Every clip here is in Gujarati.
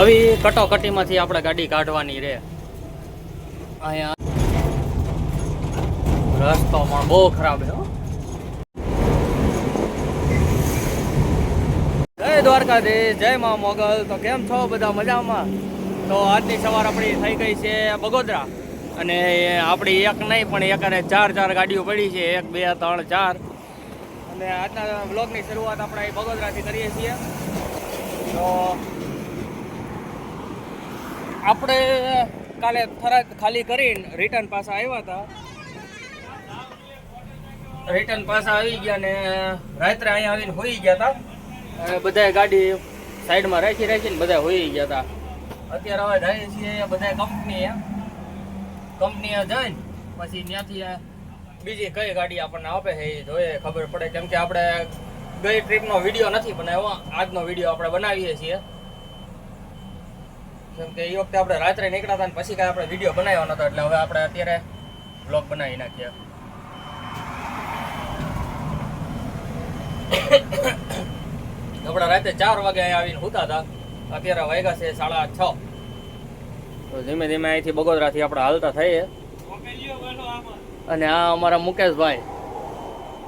આવી કટોકટીમાંથી આપણે ગાડી કાઢવાની રે. અહીંયા રસ્તો બહુ ખરાબ છે. જય દ્વારકાધીશ, જય મા મોગલ. તો કેમ છો બધા મજામાં? તો આજની સવાર આપણી થઈ ગઈ છે બગોદરા. અને આપણી એક નહીં, પણ એકાને ચાર ચાર ગાડીઓ પડી છે. એક, બે, ત્રણ, ચાર. અને આજના બ્લોગની શરૂઆત આપણે બગોદરાથી કરીએ છીએ. તો આપણે કાલે ફરજ ખાલી કરીને રિટર્ન પાછા આવ્યા હતા. રિટર્ન પાછા આવી ગયા ને રાત્રે અહીંયા આવીને હોઈ ગયા હતા અને બધાય ગાડી સાઈડમાં રાખી રાખીને બધા હોઈ ગયા હતા અત્યારે હવે જઈએ છીએ બધા કંપનીએ. કંપનીએ જઈને પછી ત્યાંથી બીજી કઈ ગાડી આપણને આપે છે એ જોઈએ, ખબર પડે. કેમ કે આપણે ગઈ ટ્રીપનો વીડિયો નથી બનાવ્યો આજનો વીડિયો આપણે બનાવીએ છીએ. કેમ કે એ વખતે આપણે રાત્રે નીકળ્યા હતા પછી કાંઈ આપણે વીડિયો બનાવ્યો નતો, એટલે હવે આપણે અત્યારે બ્લોગ બનાવી નાખીએ. આપણે રાતે ચાર વાગે આવીને સૂતા હતા. અત્યારે વાગ્યા છે સાડા છ. તો ધીમે ધીમે અહીંથી બગોદરાથી આપણે હાલતા થઈએ. અને આ અમારા મુકેશભાઈ.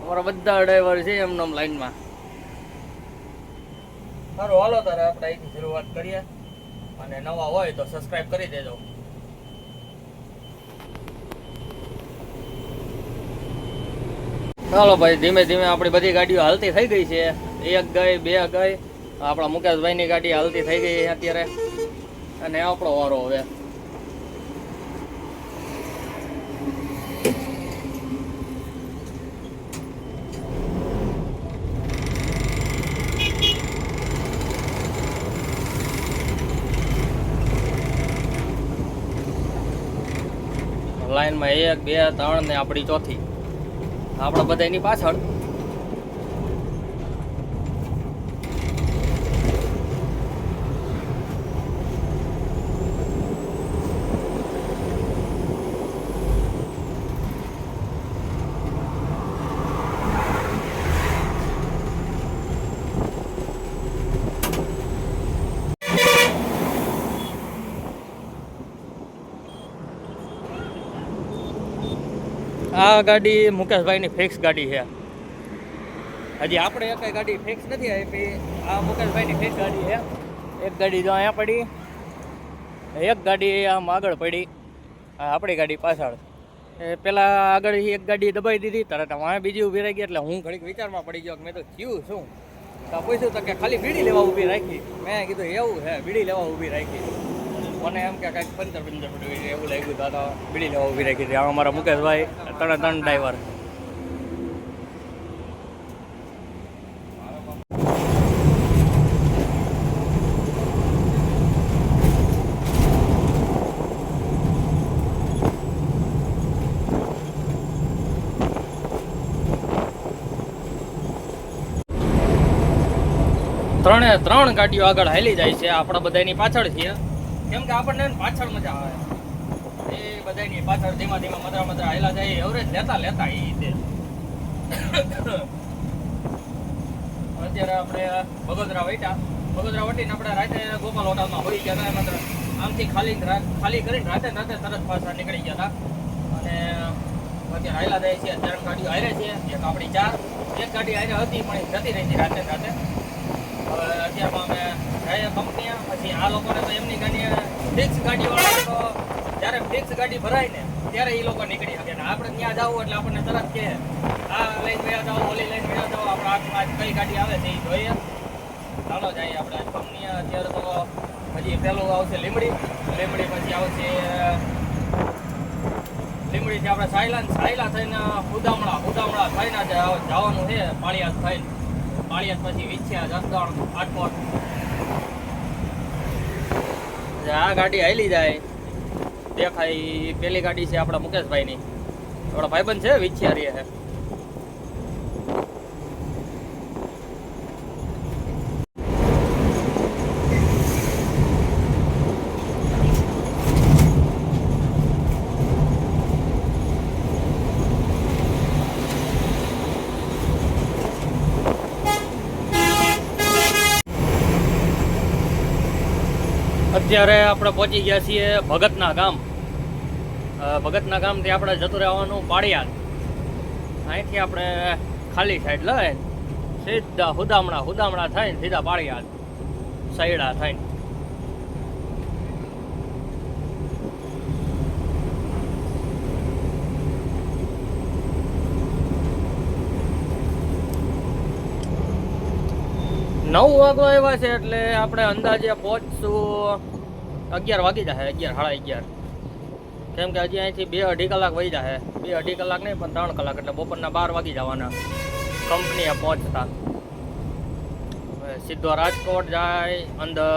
અમારા બધા ડ્રાઈવર છે એમને લાઈનમાં. સારું હાલો તારે આપણે અહીંથી શરૂઆત કરીએ. અને નવા હોય તો સબસ્ક્રાઇબ કરી દેજો. ચાલો ભાઈ ધીમે ધીમે આપણી બધી ગાડીઓ હાલતી થઈ ગઈ છે. એક ગઈ બે ગઈ. આપણા મુકેશભાઈની ગાડી હાલતી થઈ ગઈ છે અત્યારે. અને આપણો વારો હવે લાઈનમાં એક બે ત્રણ ને આપણી ચોથી. આપણે બધા એની પાછળ. આ ગાડી મુકેશભાઈની ફિક્સ ગાડી છે. હજી આપણે એક ગાડી ફિક્સ નથી આપી. આ મુકેશભાઈની ફિક્સ ગાડી છે. એક ગાડી જો અહીંયા પડી, એક ગાડી આમ આગળ પડી. આપણી ગાડી પાછળ. એ પેલા આગળ એક ગાડી દબાઈ દીધી તરત વાંહે બીજી ઊભી રાખી એટલે હું ઘડીક વિચારમાં પડી ગયો મેં તો થયું શું? તો પૂછ્યું તો કે ખાલી બીડી લેવા ઊભી રાખી. મેં કીધું એવું હે બીડી લેવા ઊભી રાખી. મને એમ કે કાંઈક પંદર પંદર એવું લાગ્યું તો બીડી લેવા ઊભી રાખી હતી આ અમારા મુકેશભાઈ ત્રણ ત્રણ ડ્રાઈવર ત્રણે ત્રણ ગાડીઓ આગળ હાલી જાય છે. આપણા બધાની પાછળ છીએ કેમ કે આપણને પાછળ મજા આવે. બધાની પાછળ ધીમા ધીમા મદરા મદરા હેલા જાય એવરેજ લેતા લેતા એ રીતે અત્યારે આપણે બગોદરા વટ્યા બગોદરા વટીને આપણે રાતે ગોપાલ હોટલમાં હોઈ ગયા માત્ર આમથી ખાલી ખાલી કરીને રાતે રાતે તરત પાછા નીકળી ગયા હતા. અને અત્યારે હાલા જાય છે, ત્રણ ગાડીઓ હારે છે, એક આપણી ચાર, એક ગાડી હારે હતી, પણ જતી રહી હતી રાતે રાતે. અત્યારમાં અમે જઈએ કંપનીએ, પછી આ લોકોને તો એમની ગાડી ફિક્સ ગાડીવાળા જ્યારે ફિક્સ ગાડી ભરાય ને, ત્યારે એ લોકો નીકળી શકે ને. આપણે ત્યાં જવું એટલે આપણને તરત કે આ લઈને ગયા જાઓ, ઓલી લઈને ગયા જાઓ, આપણે હાથમાં આજ કઈ ગાડી આવે છે એ જોઈએ. ચાલો જઈએ આપણે. કંપની અત્યારે તો પછી પહેલું આવશે લીમડી લીમડી પછી આવશે લીમડીથી આપણે સાયલા સાયલા થઈને ઉદામણા ઉદામણા થઈને જવાનું છે પાળિયાદ થઈને. પાળિયાદ પછી વિછ્યા, જસદણ આટકોટ આ ગાડી હાલી જાય. દેખાય પેલી ગાડી છે આપણા મુકેશભાઈની. આપણા ભાઈબંધ છે વિચારીએ છે. અત્યારે આપણે પહોંચી ગયા છીએ ભગતના ગામ. ભગતના ગામથી આપણે જતું રહેવાનું પાળિયાદ. અહીંથી આપણે ખાલી સાઈડ લઈ સીધા હુદામણા હુદામણા થઈને સીધા પાળિયાદ સૈડા થઈને. નવ વાગો આવ્યા છે એટલે આપણે અંદાજે પહોંચશું અગિયાર વાગી જશે અગિયાર, સાડા અગિયાર. કેમ કે હજી અહીંથી બે અઢી કલાક વહી જશે બે અઢી કલાક નહીં, પણ ત્રણ કલાક એટલે બપોરના બાર વાગી જવાના. કંપનીએ પહોંચતા. સીધો રાજકોટ જાય, અંદર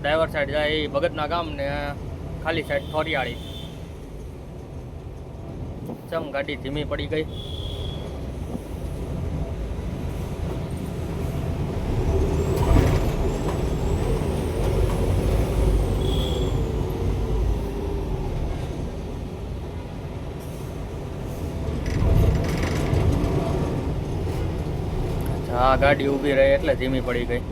ડ્રાઈવર સાઈડ જાય ભગતના ગામ ને ખાલી સાઈડ થોરિયાળી ચમ ગાડી ધીમી પડી ગઈ હા ગાડી ઊભી રહી એટલે ધીમી પડી ગઈ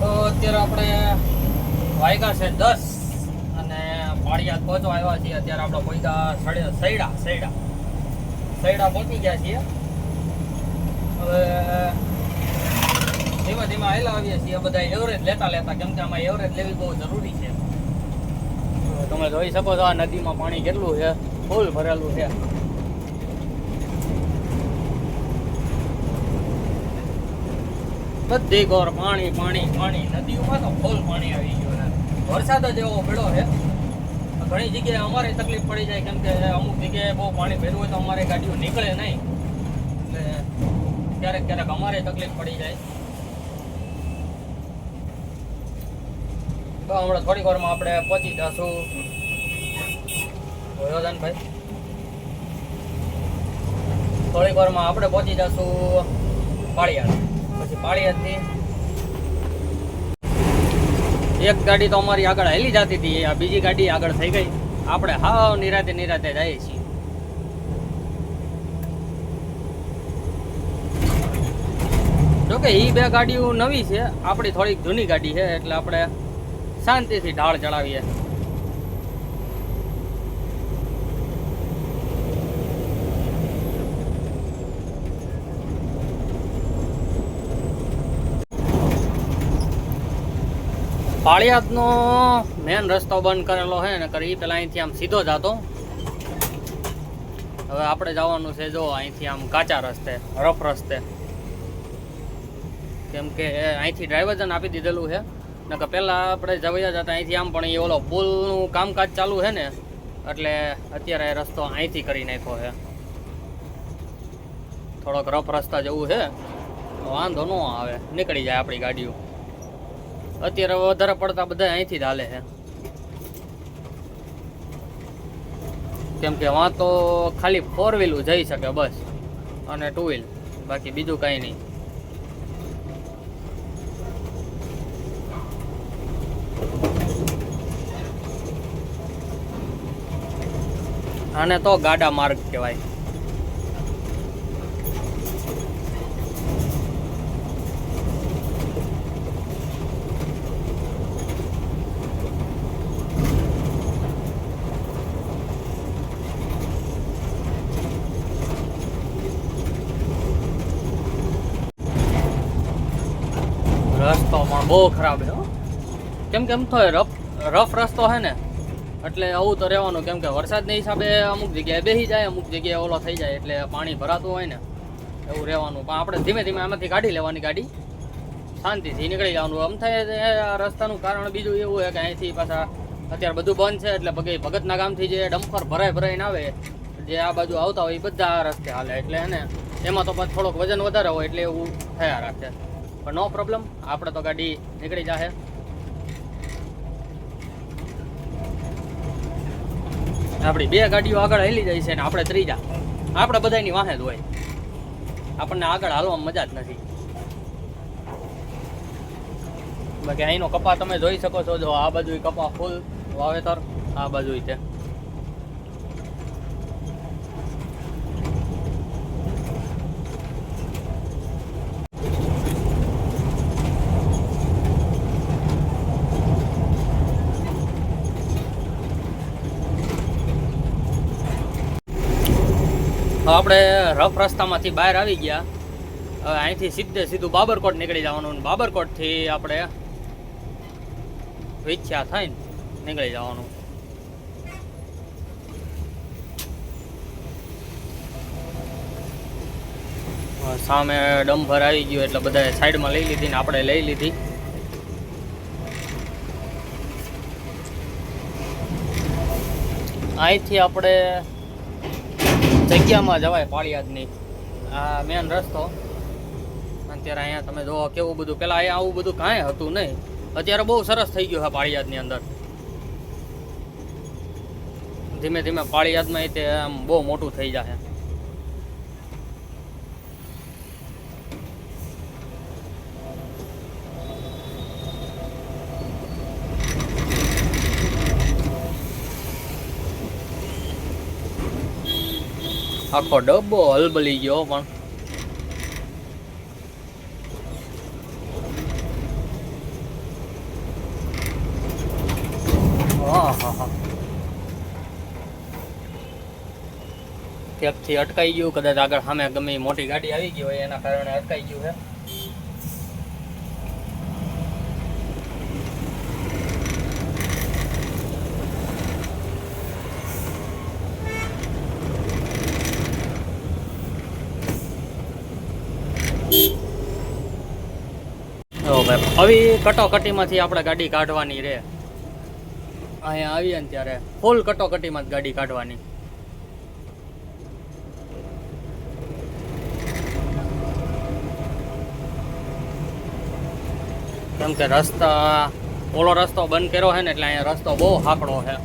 તો અત્યારે આપણે વાયગા છે દસ. અને પાળિયાદ પહોંચવા આવ્યા છીએ. અત્યારે આપણે પહોંચ્યા સડે સૈડા સૈડા. સૈડા પહોંચી ગયા છીએ. હવે ધીમે ધીમે આવેલા આવીએ છીએ. બધા એવરેજ લેતા લેતા, કેમ કે આમાં એવરેજ લેવી બહુ જરૂરી છે. તમે જોઈ શકો છો આ નદીમાં પાણી કેટલું છે. ફૂલ ભરેલું છે. બધી ગોર પાણી પાણી પાણી. નદીઓમાં તો ફૂલ પાણી આવી ગયું. વરસાદ જ એવો પડ્યો છે. ઘણી જગ્યાએ અમારે તકલીફ પડી જાય કેમ કે અમુક જગ્યાએ બહુ પાણી ભેરું હોય તો અમારે ગાડીઓ નીકળે નહીં. એટલે ક્યારેક ક્યારેક અમારે તકલીફ પડી જાય. તો હમણાં થોડીક વારમાં આપણે પહોંચી જશું. યોજાનભાઈ. થોડીક વારમાં આપણે પહોંચી જશું પાળિયાદ પછી પાળિયાદથી એક ગાડી તો અમારી આગળ હેલી જતી હતી, આ બીજી ગાડી આગળ થઈ ગઈ. આપણે હાવ નિરાતે નિરાતે જઈએ છીએ. જોકે એ બે ગાડીઓ નવી છે, આપણી થોડીક જૂની ગાડી છે, એટલે આપણે શાંતિથી ઢાળ ચડાવીએ પાળિયાદનો મેન રસ્તો બંધ કરેલો છે ને કરી પેલા અહીંથી આમ સીધો જતો હવે આપણે જવાનું છે જો અહીંથી આમ કાચા રસ્તે, રફ રસ્તે. કેમ કે અહીંથી ડ્રાઈવર આપી દીધેલું છે. નકર પહેલાં આપણે જવાયા જતા અહીંથી આમ પણ એ ઓલો પુલનું કામકાજ ચાલુ છે ને, એટલે અત્યારે રસ્તો અહીંથી કરી નાખ્યો છે. થોડોક રફ રસ્તા જેવું છે. વાંધો ન આવે, નીકળી જાય આપણી ગાડીઓ. અત્યારે વધારે પડતા બધા અહીંથી જ હાલે છે. કેમ કે વાં તો ખાલી ફોર વ્હીલું જઈ શકે બસ અને ટુ વ્હીલ બાકી બીજું કાંઈ નહીં. આને તો ગાડા માર્ગ કહેવાય રસ્તો પણ બહુ ખરાબ છે. કેમ કેમ તો રફ રફ રસ્તો છે ને, એટલે આવું તો રહેવાનું. કેમ કે વરસાદના હિસાબે અમુક જગ્યાએ બેસી જાય, અમુક જગ્યાએ ઓલો થઈ જાય, એટલે પાણી ભરાતું હોય ને, એવું રહેવાનું. પણ આપણે ધીમે ધીમે આમાંથી કાઢી લેવાની ગાડી. શાંતિથી નીકળી જવાનું. આમ થાય રસ્તાનું કારણ બીજું એવું છે કે અહીંથી પાછા અત્યારે બધું બંધ છે, એટલે પગે ભગતના ગામથી જે ડમ્પર ભરાય ભરાઈને આવે, જે આ બાજુ આવતા હોય એ બધા આ રસ્તે હાલે. એટલે એને એમાં તો પછી થોડોક વજન વધારે હોય, એટલે એવું થયા રાખે. પણ નો પ્રોબ્લેમ આપણે તો ગાડી નીકળી જાહે. આપણી બે ગાડીઓ આગળ હેલી જાય છે ને આપણે ત્રીજા. આપણે બધાની વાહે જ હોય. આપણને આગળ હાલવામાં મજા જ નથી. બાકી અહીંનો કપા તમે જોઈ શકો છો. જો આ બાજુ કપા ફૂલ વાવેતર, આ બાજુ છે. આપણે રફ રસ્તામાંથી બહાર આવી ગયા. હવે અહીંથી સીધે સીધું બાબરકોટ નીકળી જવાનું અને બાબરકોટથી આપણે વિચ્છા થઈને નીકળી જવાનું. સામે ડમ્પર આવી ગયું એટલે બધાએ સાઈડમાં લઈ લીધી ને આપણે લઈ લીધી. અહીંથી આપણે જગ્યામાં જવાય પાળિયાદની આ મેન રસ્તો. અત્યારે અહીંયા તમે જોવો કેવું બધું. પેલા અહીંયા આવું બધું કાંઈ હતું નહીં. અત્યારે બહુ સરસ થઈ ગયું છે પાળિયાદની અંદર. ધીમે ધીમે પાળિયાદમાં તે આમ બહુ મોટું થઈ જશે આખો ડબ્બો હલબલી ગયો પણ. ક્યાંકથી અટકાઈ ગયું કદાચ આગળ સામે ગમે મોટી ગાડી આવી ગઈ હોય એના કારણે અટકાઈ ગયું છે ઓ ભાઈ આવી કટોકટીમાંથી આપણે ગાડી કાઢવાની રે. અહીંયા આવીએ ને ત્યારે. ફૂલ કટોકટીમાં જ ગાડી કાઢવાની. કેમ કે રસ્તા, ઓલો રસ્તો બંધ કર્યો છે ને એટલે અહીંયા રસ્તો બહુ હાકડો છે.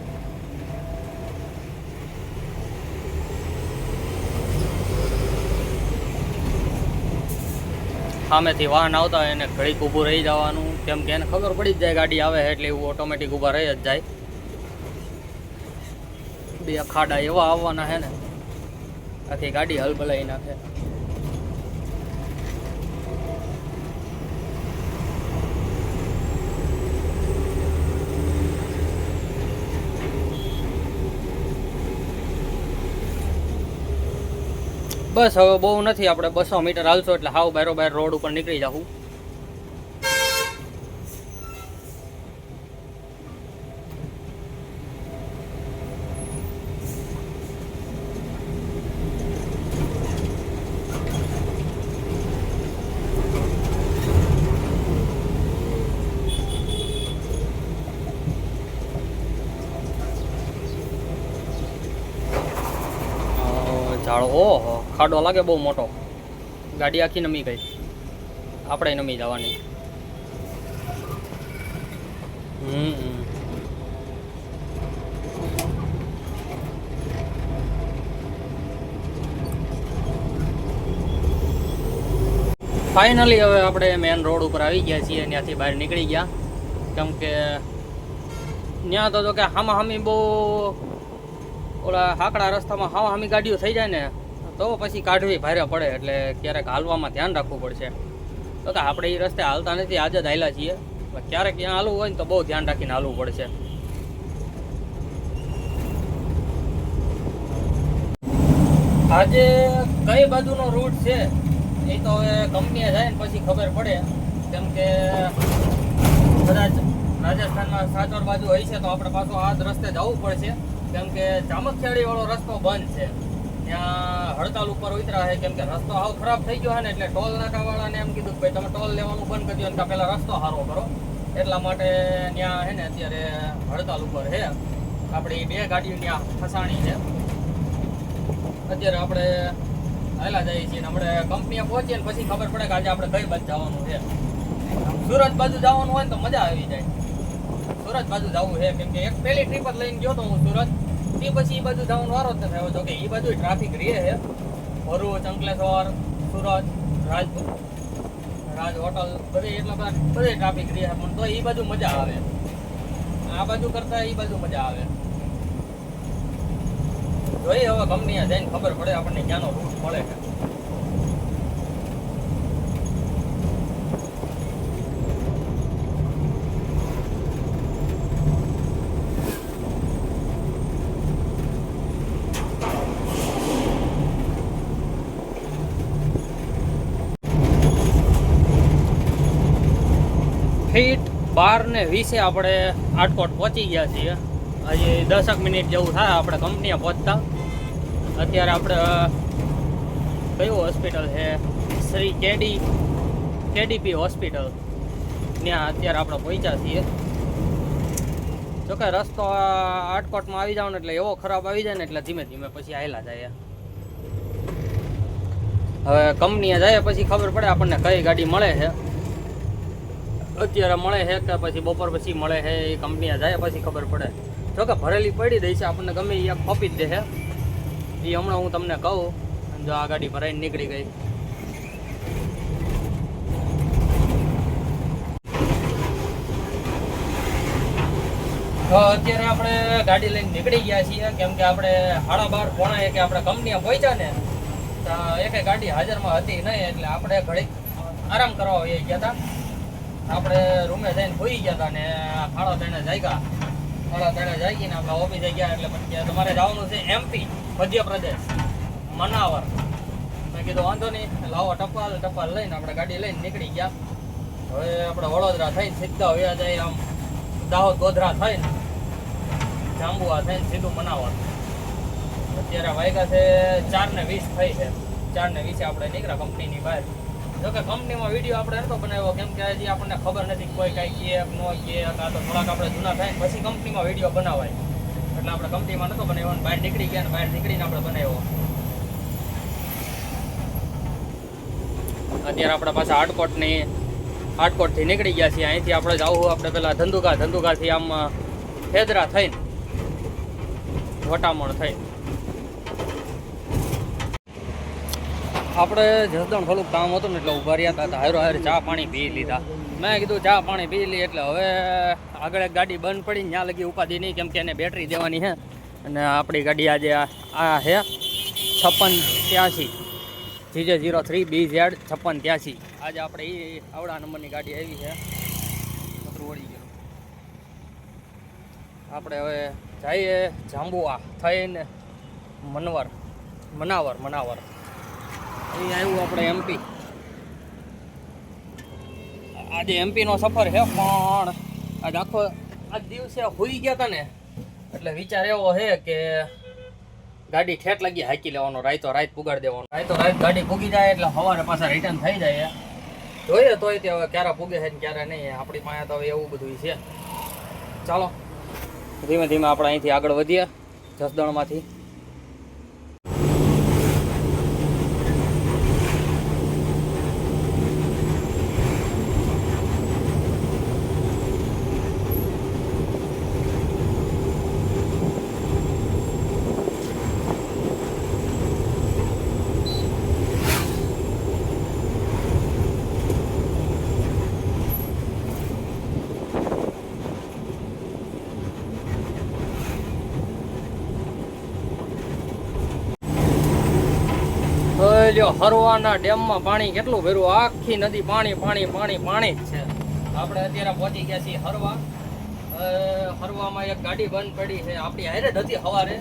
સામેથી વાહન આવતા હોય એને ઘડીક ઊભું રહી જવાનું. કેમ કે એને ખબર પડી જ જાય ગાડી આવે એટલે એવું ઓટોમેટિક ઊભા રહી જ જાય. બે ખાડા એવા આવવાના છે ને. આખી ગાડી હલબલાઈ નાખે. બસ હવે બહુ નથી, આપણે બસો મીટર હાલશો એટલે હાવ બારો બાર રોડ ઉપર નીકળી જાઉં ઝાડ, ઓહો. ખાડો લાગે બહુ મોટો. ગાડી આખી નમી ગઈ. આપણે નમી જવાની. હમ. ફાઇનલી હવે આપણે મેન રોડ ઉપર આવી ગયા છીએ. ત્યાંથી બહાર નીકળી ગયા. કેમ કે ત્યાં તો કે હામા હામી બહુ ઓલા હાકડા રસ્તામાં હાવ હામી ગાડીઓ થઈ જાય ને. તો પછી કાઢવી ભારે પડે, એટલે ક્યારેક હાલવામાં ધ્યાન રાખવું પડશે. તો કે આપણે એ રસ્તે હાલતા નથી, આજે જ હાલ્યા છીએ. ક્યારેક ત્યાં હાલવું હોય ને તો બહુ ધ્યાન રાખીને હાલવું પડશે. આજે કઈ બાજુનો રૂટ છે? એ તો હવે કંપનીએ જાય ને પછી ખબર પડે. કેમ કે કદાચ રાજસ્થાનમાં સાચોર બાજુ હોય છે તો આપણે પાછું આ રસ્તે જવું પડશે. કેમ કે ચામખિયાળી વાળો રસ્તો બંધ છે. ત્યાં હડતાલ ઉપર ઉતરા છે કેમ કે રસ્તો હાવ ખરાબ થઈ ગયો છે ને, એટલે ટોલ નાકાવાળાને એમ કીધું કે ભાઈ તમે ટોલ લેવાનું બંધ કરી દો અને કાં રસ્તો સારો કરો. એટલા માટે ત્યાં છે ને અત્યારે હડતાલ ઉપર છે આપણી બે ગાડીઓ ત્યાં ફસાણી છે. અત્યારે આપણે હાલા જઈએ છીએ આપણે કંપનીએ પહોંચીએ ને પછી ખબર પડે કે આજે આપણે કઈ બાજુ જવાનું છે. સુરત બાજુ જવાનું હોય ને તો મજા આવી જાય. સુરત બાજુ જવું છે, કેમ કે એક પહેલી ટ્રીપ જ લઈને ગયો તો હું સુરત. તે પછી એ બાજુ જવાનો વારો જ થયો. તો કે એ બાજુ ટ્રાફિક રહે છે. ભરૂચ, અંકલેશ્વર, સુરત રાજપુર રાજ હોટલ બધે એટલા બધા બધે ટ્રાફિક રહે પણ તો એ બાજુ મજા આવે. આ બાજુ કરતા એ બાજુ મજા આવે. જોઈએ હવે કંપનીએ જઈને ખબર પડે આપણને ક્યાંનો રૂટ મળે છે. ફીટ બાર ને વીસે આપણે આટકોટ પહોંચી ગયા છીએ. હજી દસક મિનિટ જેવું થાય આપણે કંપનીએ પહોંચતા. અત્યારે આપણે કયું હોસ્પિટલ છે? Shri KD, KDP hospital. ત્યાં અત્યારે આપણે પહોંચ્યા છીએ. જોકે રસ્તો આટકોટમાં આવી જાવ ને એટલે એવો ખરાબ આવી જાય ને એટલે ધીમે ધીમે પછી આવેલા જાય. હવે કંપનીએ જાય પછી ખબર પડે આપણને કઈ ગાડી મળે છે. અત્યારે મળે છે કે પછી બપોર પછી મળે છે એ કંપની જાય પછી ખબર પડે. જો કે ભરેલી પડી દઈ છે, આપણને ગમે એ ખપી જ દે છે. એ હમણાં હું તમને કહું, જો આ ગાડી ભરાઈને નીકળી ગઈ. તો અત્યારે આપણે ગાડી લઈને નીકળી ગયા છીએ, કેમ કે આપણે સાડા બાર પોણા એકે આપણે કંપનીએ પહોંચ્યા ને, તો એકે ગાડી હાજરમાં હતી નહીં, એટલે આપણે ઘડીક આરામ કરવા ગયા હતા. આપણે રૂમે જઈને હોઈ ગયા હતા ને સાડા ત્રણે જાગ્યા. સાડા ત્રણે જાગીને આપણે ઓફિસે ગયા એટલે પછી તમારે જવાનું છે એમપી મધ્યપ્રદેશ, મનાવર. મેં કીધું, વાંધો નહીં, લાવો ટપાલ ટપાલ લઈને આપણે ગાડી લઈને નીકળી ગયા. હવે આપણે વડોદરા થઈને સીધા વયા જાય આમ, દાહોદ, ગોધરા થઈને જાંબુઆ થઈને સીધું મનાવર. અત્યારે વાગ્યા છે ચાર ને વીસ થઈ છે. ચાર ને વીસે આપણે નીકળ્યા કંપનીની બહાર. જોકે કંપનીમાં વીડિયો આપણે નતો બનાવ્યો, કેમ કે હજી આપણને ખબર નથી કોઈ કાંઈ કહે કે ન કહે, કાં તો થોડાક આપણે જૂના થાય પછી કંપનીમાં વીડિયો બનાવાય. એટલે આપણે કંપનીમાં નતો બનાવ્યો અને બહાર નીકળી ગયા અને બહાર નીકળીને આપણે બનાવ્યો. અત્યારે આપણે પાછા આટકોટની આટકોટથી નીકળી ગયા છીએ. અહીંથી આપણે જવું આપણે પેલા ધંધુકા, ધંધુકાથી આમ ફેદરા થઈને, વટામણ થઈને. આપણે જસદણ થોડુંક કામ હતું ને એટલે ઊભા રહ્યા હતા હારો હારે ચા પાણી પી લીધા. મેં કીધું ચા પાણી પી લી એટલે હવે આગળ એક ગાડી બંધ પડી ત્યાં લગી ઉપાધિ નહીં, કેમ કે એને બેટરી દેવાની છે. અને આપણી ગાડી આજે આ છે છપ્પન ત્યાંસી. GJ zero three B Z છપ્પન ત્યાંસી. આજે આપણે એ આવડા નંબરની ગાડી આવી છે. વળી ગયું. આપણે હવે જઈએ જાંબુઆ થઈને મનવર, મનાવર મનાવર. અહીં આવ્યું આપણે એમપી આજે એમપી નો સફર છે, પણ આજ આખો આજ દિવસે હોઈ ગયા હતા ને. એટલે વિચાર એવો છે કે ગાડી ઠેઠ લાગી હાકી લેવાનો રાયતો રાત પુગાડ દેવાનો. રાયતો રાત ગાડી પૂગી જાય એટલે સવારે પાછા રિટર્ન થઈ જાય. જોઈએ તોય તે હવે ક્યારે પૂગે છે ને ક્યારે નહીં, આપણી પાસે તો હવે એવું બધું છે. ચાલો, ધીમે ધીમે આપણે અહીંથી આગળ વધીએ, જસદણમાંથી. લ્યો હરવાના ડેમમાં પાણી કેટલું ભર્યું? આખી નદી પાણી પાણી પાણી પાણી જ છે. આપણે અત્યારે પહોંચી ગયા છીએ હરવા. હરવામાં એક ગાડી બંધ પડી છે. આપણી હારે જ હતી સવારે.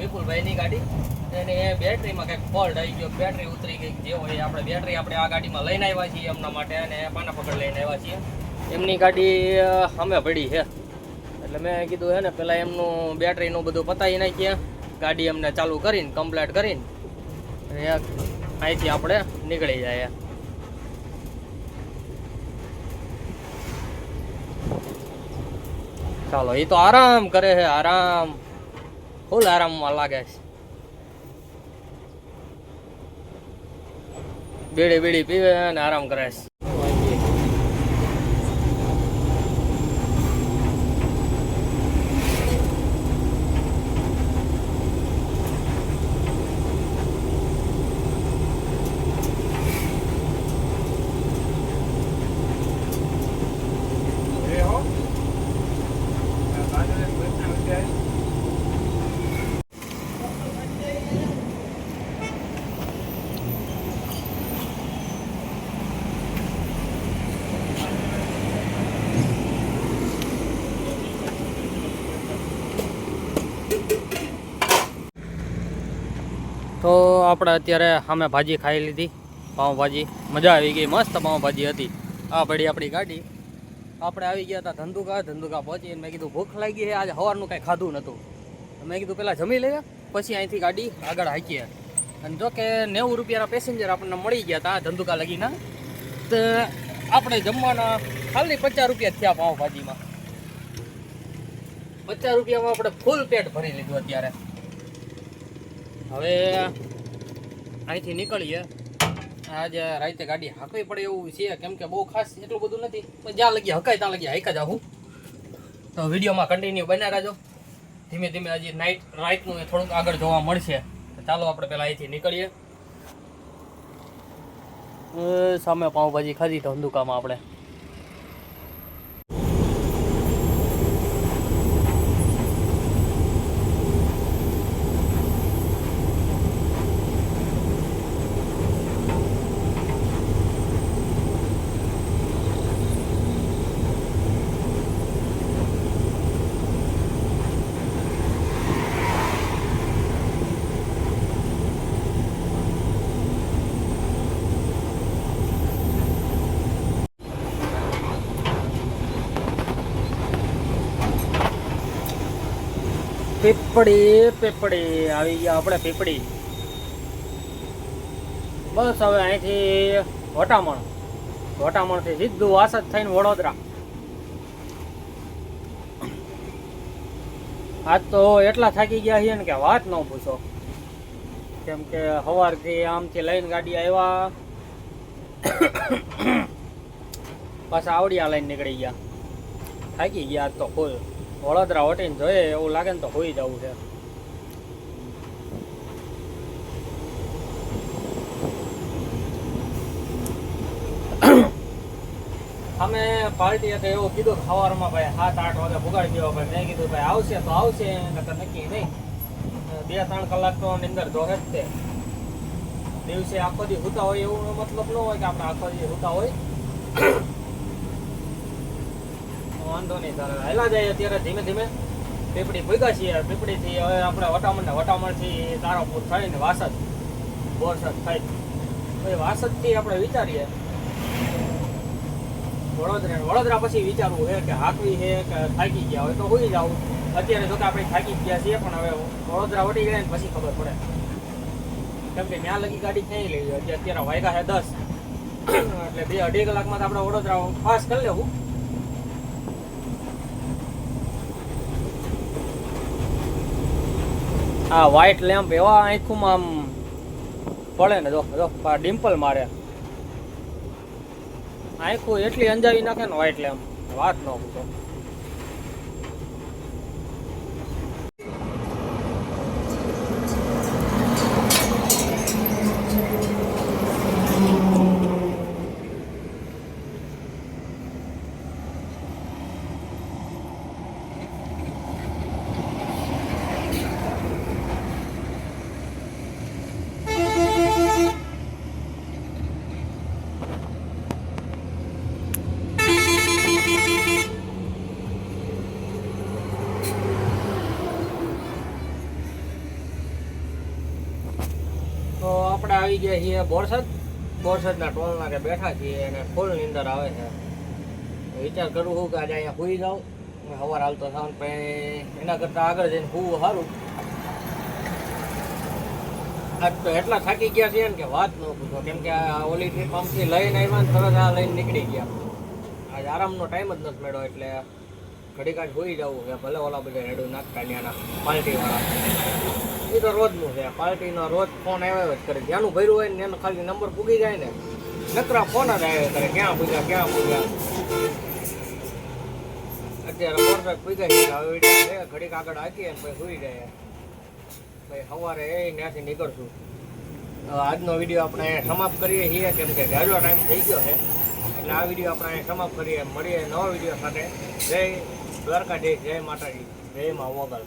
વિપુલભાઈની ગાડી. એને બેટરીમાં કંઈક ફોલ્ટ આવી ગયો. બેટરી ઉતરી ગઈ. જે હોય આપણે બેટરી આપણે આ ગાડીમાં લઈને આવ્યા છીએ એમના માટે અને પાના પકડ લઈને આવ્યા છીએ. એમની ગાડી અમે પડી છે. એટલે મેં કીધું છે ને પહેલાં એમનું બેટરીનું બધું પતાવી નાખીએ ગાડી અમને ચાલુ કરીને, કમ્પ્લેટ કરીને. અહીંથી આપણે નીકળી જાય ચાલો એ તો આરામ કરે છે, આરામ. ફૂલ આરામમાં લાગે છે. બીડી બીડી પીવે અને આરામ કરે છે. તો આપણે અત્યારે સામે ભાજી ખાઈ લીધી, પાઉંભાજી. મજા આવી ગઈ, મસ્ત પાઉંભાજી હતી. આ પડી આપણી ગાડી. આપણે આવી ગયા હતા ધંધુકા ધંધુકા પહોંચીને મેં કીધું, ભૂખ લાગી છે, આજે સવારનું કાંઈ ખાધું નહોતું. મેં કીધું પહેલાં જમી લઈએ, પછી અહીંથી ગાડી આગળ હાંકીએ. અને જો કે નેવું રૂપિયાના પેસેન્જર આપણને મળી ગયા હતા ધંધુકા લગીના. તો આપણે જમવાના ખાલી પચાસ રૂપિયા થયા પાઉંભાજીમાં. પચાસ રૂપિયામાં આપણે ફૂલ પેટ ભરી લીધું અત્યારે. હવે અહીંથી નીકળીએ. આજે રાતે ગાડી હાંકવી પડે એવું છે, કેમ કે બહુ ખાસ એટલું બધું નથી. પણ જ્યાં લગી હકાય ત્યાં લગી હાઈકા જાઉં. તો વિડીયોમાં કન્ટિન્યુ બન્યા રાજો ધીમે ધીમે હજી નાઇટ રાઈટનું એ થોડુંક આગળ જોવા મળશે. ચાલો આપણે પહેલાં અહીંથી નીકળીએ. સામે પાઉંભાજી ખાધી તો ધંધુકામાં આપણે. પીપળી પીપળી આવી ગયા આપણે પીપળી બસ હવે અહીંથી વટામણ. વટામણથી સીધું વાસદ થઈને વડોદરા. આજ તો એટલા થાકી ગયા છીએ ને કે વાત ન પૂછો. કેમ કે સવારથી આમથી લઈને ગાડી આવ્યા. પાછા આવડિયા લઈને નીકળી ગયા. થાકી ગયા તો ફૂલ વડોદરા વટીને જોઈએ, એવું લાગે ને તો હોઈ જવું છે. અમે પાર્ટી હતી એવું કીધું સવારમાં ભાઈ સાત આઠ વાગે પુગાડી દેવા ભાઈ. મેં કીધું, ભાઈ આવશે તો આવશે, નકર નક્કી નહીં. બે ત્રણ કલાક તો અંદર જોહે જ તે. દિવસે આખો દી હોતા હોય એવું મતલબ ન હોય કે આપણે આખો દી હોતા હોય. વાંધો નહીં તારે. હેલા જાય અત્યારે ધીમે ધીમે. પીપળી ભૂગા છીએ. પીપળીથી હવે આપણે વટામણ ને વટામણથી તારાપુર ને વાસદ. બોરસદ થાય. પછી વાસદથી આપણે વિચારીએ. વડોદરા વડોદરા પછી વિચારવું છે કે હાકવી છે કે થાકી ગયા હોય તો હોઈ જાવ અત્યારે જો કે આપણે થાકી ગયા છીએ, પણ હવે વડોદરા વટી ગયા ને પછી ખબર પડે. કેમ કે ત્યાં લગી ગાડી ક્યાંય લઈ અત્યારે વાયગા છે દસ. એટલે બે અઢી કલાકમાં તો આપણે વડોદરા પાસ કરી લેવું. આ વ્હાઈટ લેમ્પ એવા આંખોમાં આમ પડે ને જો જો ડિમ્પલ મારે. આંખો એટલી અંજાવી નાખે ને વ્હાઈટ લેમ્પ વાત ન પૂછો તો આપણે આવી ગયા છીએ બોરસદ. બોરસદના ટોલ નાકે બેઠા છીએ અને ફૂલ નીંદર આવે છે. વિચાર કરું છું કે આજે અહીંયા સુઈ જાઉં. સવાર હાલતો થાવ પણ એના કરતાં આગળ જઈને સુવું સારું. આજ તો એટલા થાકી ગયા છે ને કે વાત ન પૂછો. કેમ કે આ ઓલી ટ્રીપ આમથી લઈને આવ્યા ને તરત આ લઈને નીકળી ગયા. આજ આરામનો ટાઈમ જ નથી મળ્યો એટલે ઘડીક આજ હોઈ જવું કે ભલે ઓલા બધા રેડું નાખતા ત્યાંના પાર્ટીવાળા તો રોજનું છે. પાર્ટીનો રોજ ફોન આવ્યો જ કરે. જ્યાંનું ભર્યું હોય ને એનો ખાલી નંબર પૂગી જાય ને, નકરા ફોન જ આવ્યા કરે. ક્યાં પૂજા ક્યાં પૂજા અત્યારે મોટર પૂજા છે. હવે છે. ઘડીક આગળ હાકીએ ને પછી સુઈ જાય. ભાઈ સવારે એ ત્યાંથી નીકળશું. આજનો વીડિયો આપણે સમાપ્ત કરીએ છીએ. કેમ કે જાજો ટાઈમ થઈ ગયો છે. એટલે આ વીડિયો આપણે અહીંયા સમાપ્ત કરીએ. મળીએ નવા વીડિયો સાથે. જય દ્વારકાધીશ. જય માતાજી. જય મા મોગલ.